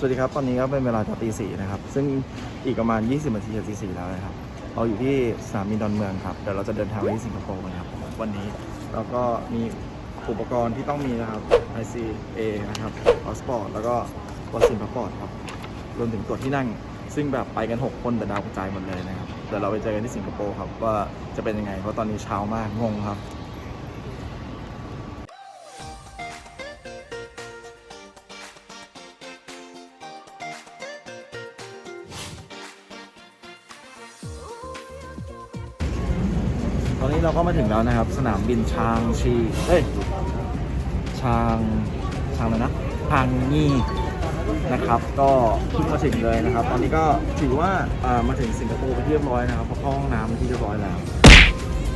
สวัสดีครับ ตอนนี้ก็เป็นเวลาจะตีสี่นะครับ ซึ่งอีกประมาณ 20นาทีจะตีสี่แล้วนะครับ เราอยู่ที่สนามบินดอนเมืองครับ เดี๋ยวเราจะเดินทางไปที่สิงคโปร์กันครับ วันนี้แล้วก็มีอุปกรณ์ที่ต้องมีนะครับ ICA นะครับพาสปอร์ตแล้วก็วัคซีนพาสปอร์ตครับ รวมถึงตัวที่นั่ง ซึ่งแบบไปกัน 6 คนแต่ดาวกระจายหมดเลยนะครับ เดี๋ยวเราไปเจอกันที่สิงคโปร์ครับว่าจะเป็นยังไง เพราะตอนนี้เช้ามากงงครับ ตอนนี้เราก็มาถึงแล้วนะครับ สนามบินชางชีเอ้ยชางชางอะไรนะชางงีนะครับ ก็เพิ่งมาถึงเลยนะครับ ตอนนี้ก็ถือว่าอ่ามาถึงสิงคโปร์ไปเรียบร้อยนะครับเพราะเข้าห้องน้ำที่เรียบร้อยแล้ว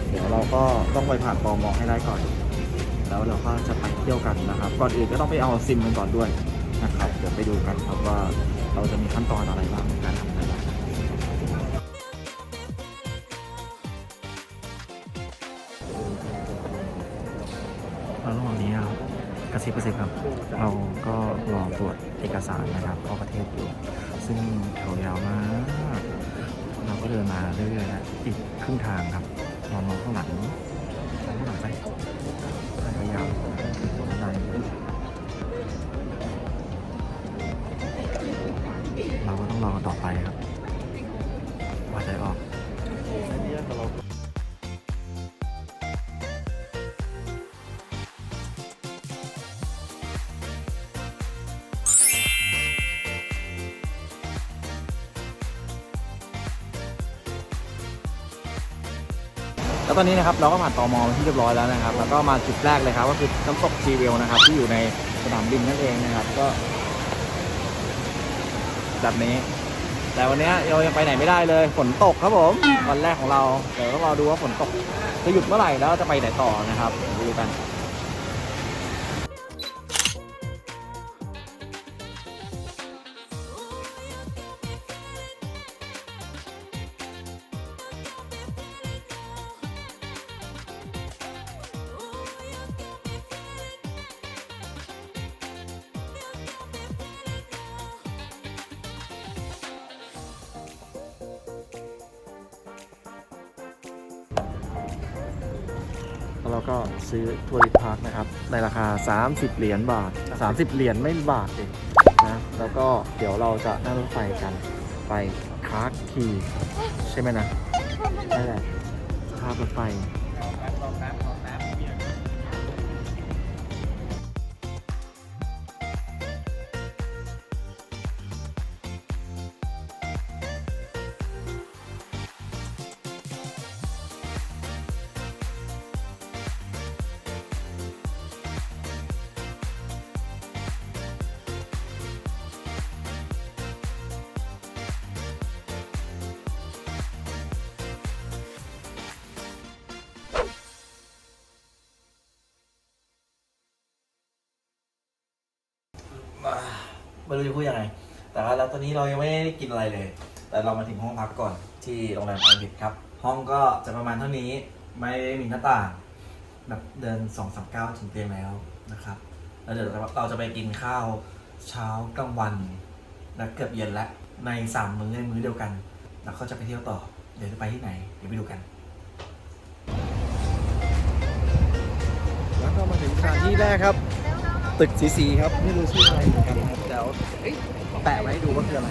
เดี๋ยวเราก็ต้องไปผ่านตมอให้ได้ก่อน แล้วเราก็จะไปเที่ยวกันนะครับ ก่อนอื่นก็ต้องไปเอาซิมกันก่อนด้วยนะครับ เดี๋ยวไปดูกันครับว่าเราจะมีขั้นตอนอะไรบ้างใน สิบเปอร์เซิบครับ เราก็รอตรวจเอกสารนะครับเข้าประเทศอยู่ ซึ่งแถวยาวมาก เราก็เดินมาเรื่อยๆนะอีกครึ่งทางครับนอนมองข้างหลังมองข้างหลังไป แล้วตอนนี้นะครับเราก็ผ่านตอมอที่เรียบร้อยแล้วนะครับ แล้วก็มาจุดแรกเลยครับ ก็คือน้ำตกชีเวลนะครับ ที่อยู่ในสนามบินนั่นเองนะครับ ก็ แบบนี้ แต่วันนี้เรายังไปไหนไม่ได้เลยฝนตกครับผมวันแรกของเราเดี๋ยวต้องรอดูว่าฝนตกจะหยุดเมื่อไหร่แล้วจะไปไหนต่อนะครับดูกัน ก็ซื้อทัวริสพาร์คนะครับ ในราคา 30 เหรียญบาท 30 เหรียญไม่บาทเองนะแล้วก็เดี๋ยวเราจะนั่งรถไฟกันไปคาร์คคีใช่ไหมนะนั่นแหละข้ามรถไฟ ไม่รู้จะพูดยังไง แต่ว่าแล้วตอนนี้เรายังไม่ได้กินอะไรเลย แต่เรามาถึงห้องพักก่อนที่โรงแรมไอริสครับ ห้องก็จะประมาณเท่านี้ ไม่มีหน้าต่าง แบบเดิน2องสามก้าวถึงเตียงแล้วนะครับ แล้วเดี๋ยวเราจะไปกินข้าวเช้ากลางวัน และเกือบเย็นแล้วในสามมื้อในมื้อเดียวกัน แล้วก็จะไปเที่ยวต่อ เดี๋ยวจะไปที่ไหน เดี๋ยวไปดูกัน แล้วก็มาถึงสถานที่แรกครับ ตึกสีสีครับ ไม่รู้ชื่ออะไรเหมือนกันครับเดี๋ยวเอ้ยแปะไว้ให้ดูว่าคืออะไร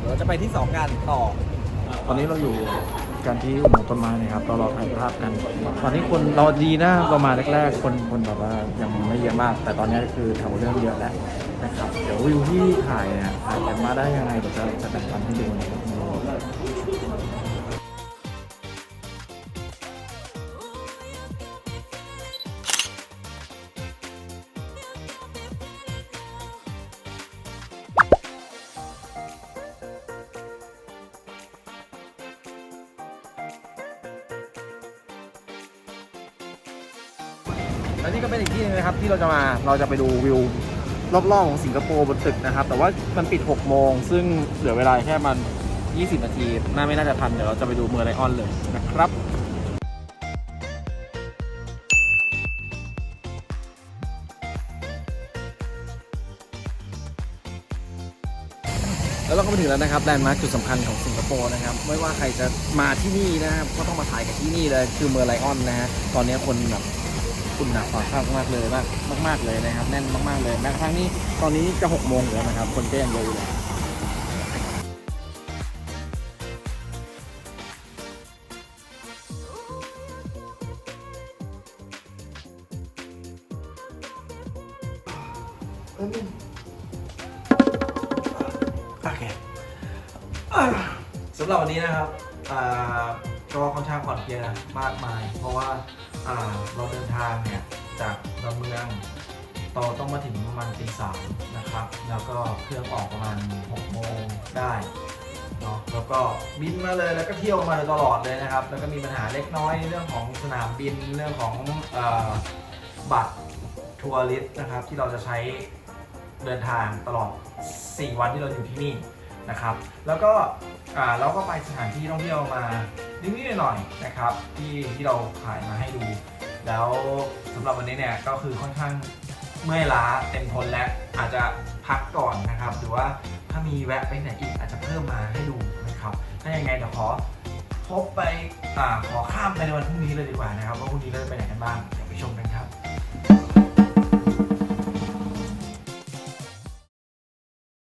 เดี๋ยวเราจะไปที่สองกันต่อ ตอนนี้เราอยู่กันที่อุโมงค์ต้นไม้นะครับเรารอถ่ายภาพกัน ตอนนี้คนเราดีนะเรามาแรกๆ คนคนแบบว่ายังไม่เยอะมาก แต่ตอนนี้คือแถวเริ่มเยอะแล้วนะครับ เดี๋ยววิวที่ถ่ายเนี่ยถ่ายกันมาได้ยังไงเดี๋ยวจะจะแบ่งปันให้ดูนะครับ และนี่ก็เป็นอีกที่นึงนะครับที่เราจะมาเราจะไปดูวิวรอบๆของสิงคโปร์บนตึกนะครับ แต่ว่ามันปิด 6 โมง ซึ่งเหลือเวลาแค่มัน 20 นาที น่าไม่น่าจะทัน เดี๋ยวเราจะไปดูเมืองไลออนเลยนะครับแล้วเราก็มาถึงแล้วนะครับแลนด์มาร์คจุดสำคัญของสิงคโปร์นะครับ ไม่ว่าใครจะมาที่นี่นะครับก็ต้องมาถ่ายกับที่นี่เลย คือเมอร์ไลออนนะฮะตอนนี้คนแบบ คุณหนาฝากข้างมากเลยมากมากๆเลยนะครับ แน่นมากๆเลยแม้กระทั่งนี่ตอนนี้จะหกโมงแล้วนะครับ คนก็ยังเยอะอยู่เลยโอเคสำหรับวันนี้นะครับอ่าก็ค่อนข้างผ่อนเพลียมากมาย เพราะว่า เราเดินทางเนี่ยจากดอนเมืองเราต้องมาถึงประมาณตีสามนะครับ แล้วก็เครื่องออกประมาณ6โมงได้เนาะแล้วก็บินมาเลยแล้วก็เที่ยวมาโดยตลอดเลยนะครับ แล้วก็มีปัญหาเล็กน้อยเรื่องของสนามบินเรื่องของอบัตรทัวริสนะครับ ที่เราจะใช้เดินทางตลอด 4 วันที่เราอยู่ที่นี่นะครับ แล้วก็เราก็ไปสถานที่ท่องเที่ยวมา นิดๆหน่อยๆนะครับที่ที่เราถ่ายมาให้ดู แล้วสำหรับวันนี้เนี่ยก็คือค่อนข้างเมื่อยล้าเต็มทนแล้วอาจจะพักก่อนนะครับ หรือว่าถ้ามีแวะไปไหนอีกอาจจะเพิ่มมาให้ดูนะครับ ถ้ายังไงเดี๋ยวขอพบไปอาขอข้ามไปในวันพรุ่งนี้เลยดีกว่านะครับว่าพรุ่งนี้เราจะไปไหนกันบ้างเดี๋ยวไปชมกันครับ